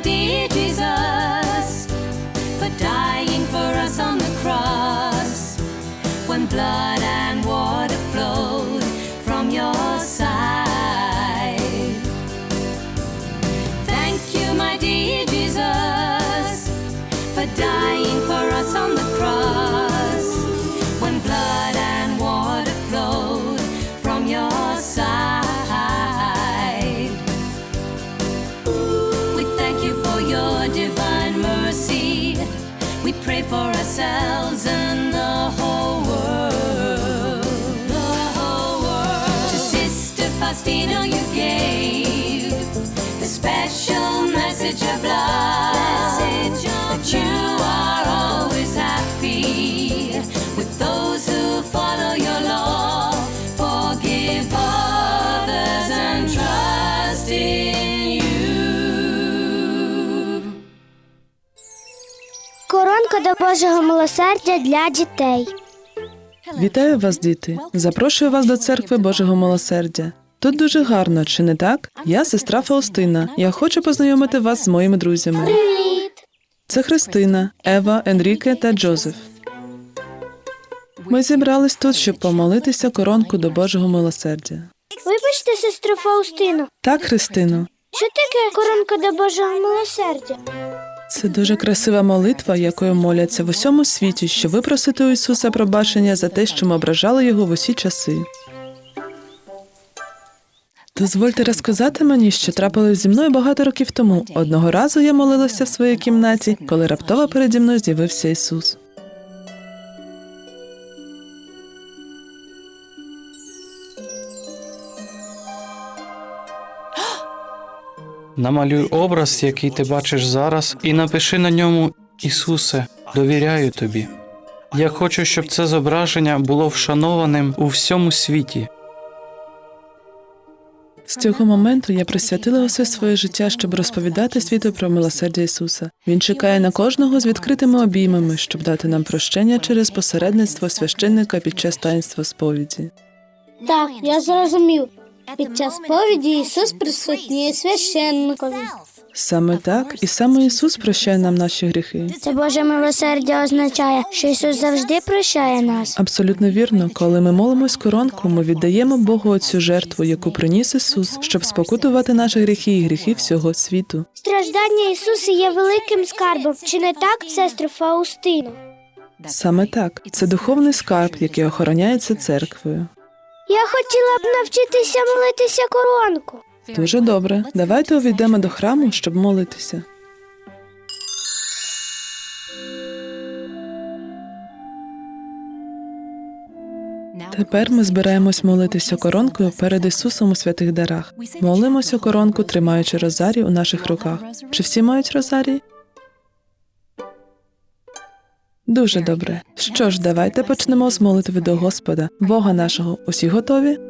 idea. Sister you gave the special message of love. that you are always happy with those who follow your law. Forgive others and trust in you. Коронка до Божого милосердя для дітей. Вітаю вас, діти! Запрошую вас до церкви Божого милосердя. Тут дуже гарно, чи не так? Я сестра Фаустина. Я хочу познайомити вас з моїми друзями. Це Христина, Ева, Енріке та Джозеф. Ми зібрались тут, щоб помолитися коронку до Божого милосердя. Вибачте, сестру Фаустину. Так, Христино, Що таке коронка до Божого милосердя? це дуже красива молитва, якою моляться в усьому світі, що випросити у Ісуса пробачення за те, що ми ображали його в усі часи. Дозвольте розказати мені, що трапилось зі мною багато років тому. Одного разу я молилася в своїй кімнаті, коли раптово переді мною з'явився Ісус. Намалюй образ, який ти бачиш зараз, і напиши на ньому Ісусе, довіряю тобі. Я хочу, щоб це зображення було вшанованим у всьому світі. З цього моменту я присвятила усе своє життя, щоб розповідати світу про милосердя Ісуса. Він чекає на кожного з відкритими обіймами, щоб дати нам прощення через посередництво священника під час таїнства сповіді. Так, я зрозумів. Під час сповіді Ісус присутній священникові. Саме так, і саме Ісус прощає нам наші гріхи. Це Боже милосердя означає, що Ісус завжди прощає нас. Абсолютно вірно, коли ми молимось коронку, ми віддаємо Богу цю жертву, яку приніс Ісус, щоб спокутувати наші гріхи і гріхи всього світу. Страждання Ісуса є великим скарбом. Чи не так, сестру Фаустину? Саме так, це духовний скарб, який охороняється церквою. Я хотіла б навчитися молитися коронку. Дуже добре. Давайте увійдемо до храму, щоб молитися. Тепер ми збираємось молитися коронкою перед Ісусом у святих дарах. Молимося коронку, тримаючи розарій у наших руках. Чи всі мають розарій? Дуже добре. Що ж, давайте почнемо з молитви до Господа, Бога нашого. Усі готові?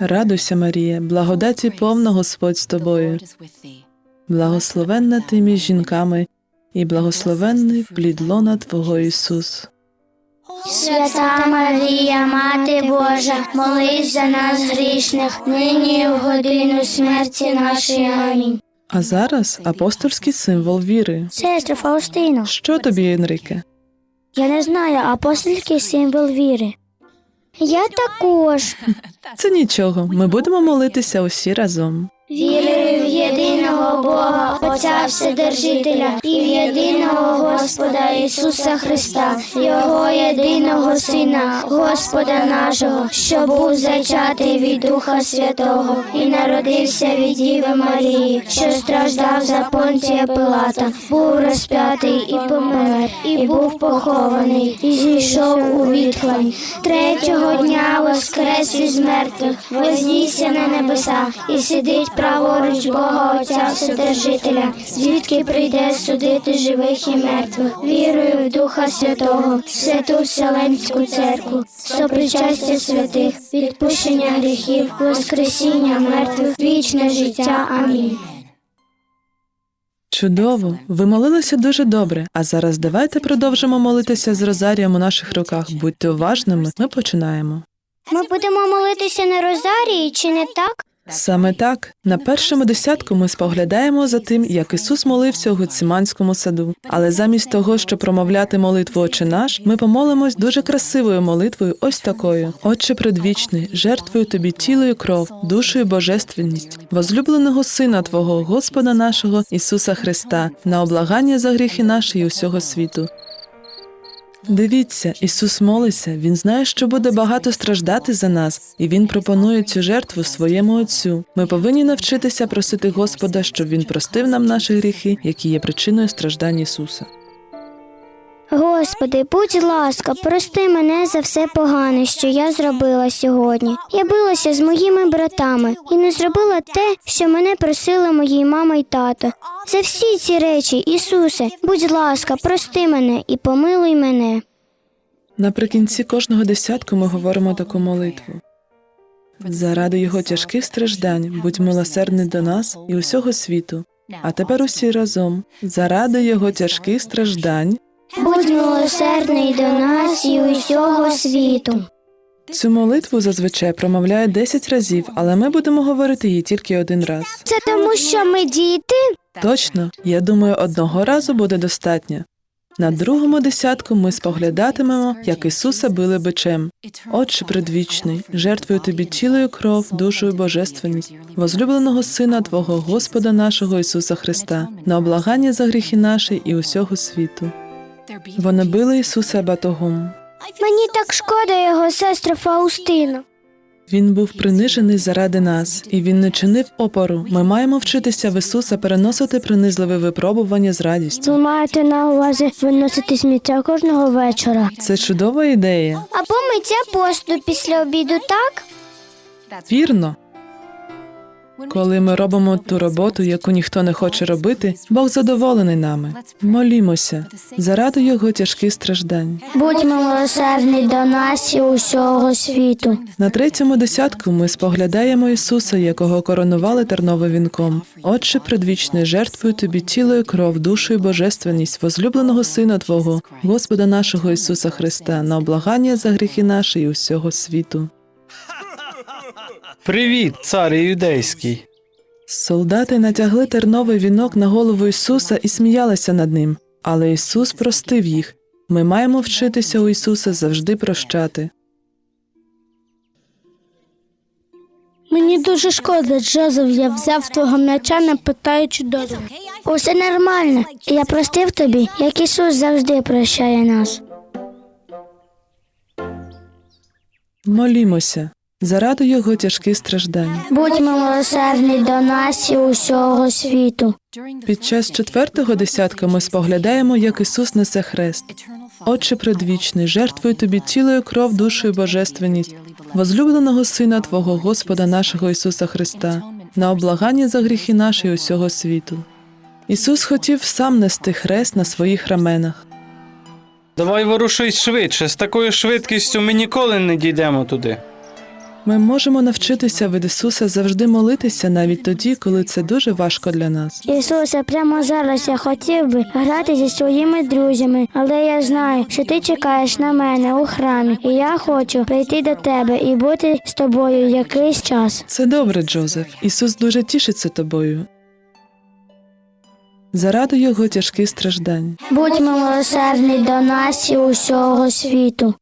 Радуйся, Марія, благодаті повна Господь з тобою. Благословенна ти між жінками, і благословенний плід лона Твого Ісус. Свята Марія, Мати Божа, молись за нас грішних, нині і в годину смерті нашої. Амінь. А зараз апостольський символ віри. Сестра Фаустино, Що тобі, Енрике? я не знаю апостольський символ віри. Я також. Це нічого. Ми будемо молитися усі разом. Віри в єдиного Бога, Отця Вседержителя, і єдиного Господа Ісуса Христа, Його єдиного Сина, Господа нашого, що був зачатий від Духа Святого і народився від Діви Марії, що страждав за понтія Пилата, був розп'ятий і помер, і був похований, і зійшов у відхлань. Третього дня воскрес із мертвих, вознісся на небеса і сидить праворуч Бога Отця Вседержителя, звідки прийде судити живих і мертвих. Вірую в Духа Святого, в святу Вселенську церкву, сопричастя святих, відпущення гріхів, воскресіння мертвих, вічне життя. Амінь. Чудово! Ви молилися дуже добре. А зараз давайте продовжимо молитися з розарієм у наших руках. Будьте уважними, ми починаємо. Ми будемо молитися на Розарії, чи не так? Саме так, на першому десятку ми споглядаємо за тим, як Ісус молився у Гециманському саду. Але замість того, щоб промовляти молитву Отче наш, ми помолимось дуже красивою молитвою, ось такою: Отче предвічний, жертвую тобі тіло і кров, душу і божественність, возлюбленого Сина Твого, Господа нашого Ісуса Христа, на облагання за гріхи наші і усього світу. Дивіться, Ісус молиться, Він знає, що буде багато страждати за нас, і Він пропонує цю жертву своєму Отцю. Ми повинні навчитися просити Господа, щоб Він простив нам наші гріхи, які є причиною страждань Ісуса. Господи, будь ласка, прости мене за все погане, що я зробила сьогодні. Я билася з моїми братами і не зробила те, що мене просили мої мама й тато. За всі ці речі, Ісусе, будь ласка, прости мене і помилуй мене. Наприкінці кожного десятку ми говоримо таку молитву. Заради його тяжких страждань будь милосердний до нас і усього світу. А тепер усі разом, заради його тяжких страждань. Будь милосердний до нас і усього світу. Цю молитву зазвичай промовляють 10 разів, але ми будемо говорити її тільки один раз. Це тому, що ми діти? Точно, я думаю, одного разу буде достатньо. На другому десятку ми споглядатимемо, як Ісуса били бичем. Отче предвічний, жертвую тобі тіло і кров, душу і божественність, возлюбленого Сина Твого Господа нашого Ісуса Христа, на облагання за гріхи наші і усього світу. Вони били Ісуса батогом. Мені так шкода його сестру Фаустину. Він був принижений заради нас, і він не чинив опору. Ми маємо вчитися в Ісуса переносити принизливе випробування з радістю. Ви маєте на увазі виносити сміття кожного вечора. Це чудова ідея. Або миття посту після обіду, так? Вірно. Коли ми робимо ту роботу, яку ніхто не хоче робити, Бог задоволений нами. Молімося заради його тяжких страждань. Будь милосердний до нас і усього світу. На третьому десятку ми споглядаємо Ісуса, якого коронували терновим вінком. Отче предвічний, жертвую тобі тіло і кров, душу і божественність, возлюбленого Сина Твого, Господа нашого Ісуса Христа, на облагання за гріхи наші і усього світу. Привіт, царі юдейський. Солдати натягли терновий вінок на голову Ісуса і сміялися над ним, але Ісус простив їх. Ми маємо вчитися у Ісуса завжди прощати. Мені дуже шкода, Джозеф, я взяв твого м'яча, не питаючи дозволу. Усе нормально. Я простив тобі, як Ісус завжди прощає нас. Молімося заради його тяжких страждань. Будь милосердний до нас і усього світу. Під час четвертого десятка ми споглядаємо, як Ісус несе хрест. Отче предвічний, жертвую тобі тіло і кров, душу і божественність, возлюбленого Сина Твого Господа нашого Ісуса Христа, на облагання за гріхи наші і усього світу. Ісус хотів сам нести хрест на своїх раменах. Давай ворушись швидше. З такою швидкістю ми ніколи не дійдемо туди. Ми можемо навчитися від Ісуса завжди молитися навіть тоді, коли це дуже важко для нас. Ісусе, прямо зараз я хотів би грати зі своїми друзями, але я знаю, що ти чекаєш на мене у храмі, і я хочу прийти до тебе і бути з тобою якийсь час. Це добре, Джозеф. Ісус дуже тішиться тобою. Заради його тяжких страждань. Будь милосердний до нас і усього світу.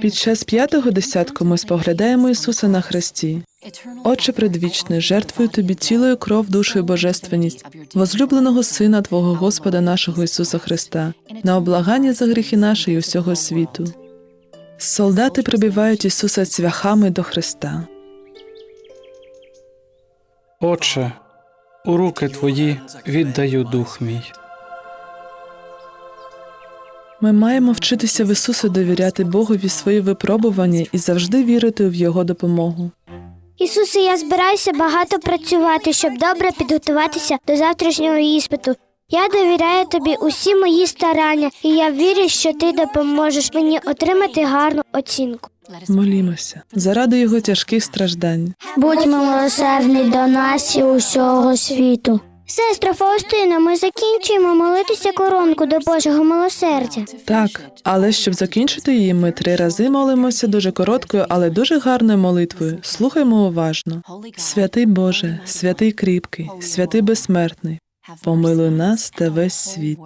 Під час п'ятого десятку ми споглядаємо Ісуса на хресті. Отче предвічний, жертвую тобі тіло і кров, душу і божественність, возлюбленого Сина Твого Господа нашого Ісуса Христа, на облагання за гріхи наші і усього світу. Солдати прибивають Ісуса цвяхами до Христа. Отче, у руки твої віддаю дух мій. Ми маємо вчитися в Ісуса довіряти Богові свої випробування і завжди вірити в Його допомогу. Ісусе, я збираюся багато працювати, щоб добре підготуватися до завтрашнього іспиту. Я довіряю тобі усі мої старання, і я вірю, що ти допоможеш мені отримати гарну оцінку. Молімося заради його тяжких страждань. Будь милосердний до нас і усього світу. Сестра Фаустина, ми закінчуємо молитися коронку до Божого милосердя. Так, але щоб закінчити її, ми три рази молимося дуже короткою, але дуже гарною молитвою. Слухаймо уважно. Святий Боже, святий кріпкий, святий безсмертний, помилуй нас та весь світ.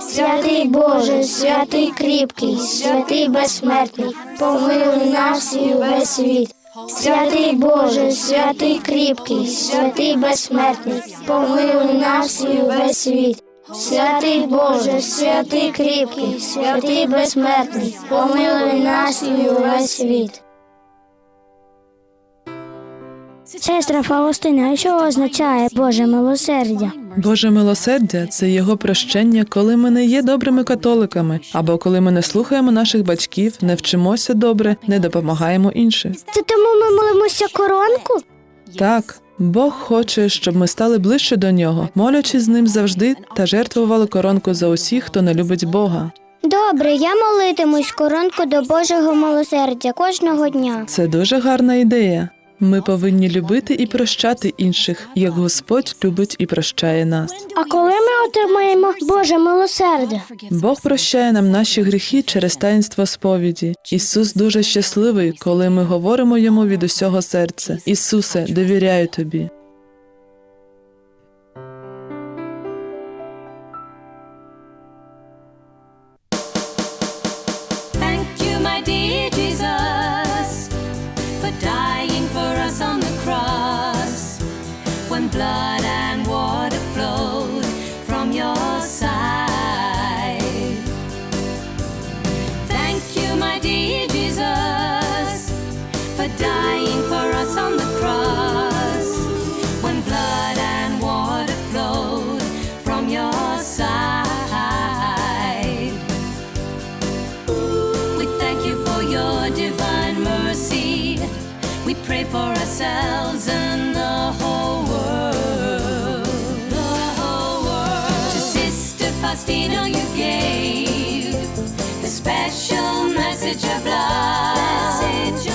Святий Боже, святий кріпкий, святий безсмертний, помилуй нас і увесь світ. Святий Боже, святий кріпкий, святий безсмертний, помилуй нас і весь світ. Святий Боже, святий кріпкий, святий безсмертний, помилуй нас і весь світ. Сестра Фаустина, що означає Боже милосердя? Боже милосердя це його прощення, коли ми не є добрими католиками, або коли ми не слухаємо наших батьків, не вчимося добре, не допомагаємо іншим. Це тому ми молимося коронку? Так, Бог хоче, щоб ми стали ближче до нього, молячи з ним завжди та жертвували коронку за усіх, хто не любить Бога. Добре, я молитимусь коронку до Божого милосердя кожного дня. Це дуже гарна ідея. Ми повинні любити і прощати інших, як Господь любить і прощає нас. А коли ми отримаємо Боже милосердя? Бог прощає нам наші гріхи через таїнство сповіді. Ісус дуже щасливий, коли ми говоримо йому від усього серця. Ісусе, довіряю тобі. Blood and water flowed from your side. Thank you, my dear Jesus, for dying for us on the cross. When blood and water flowed from your side. We thank you for your divine mercy. We pray for ourselves and You gave the special message of love. Message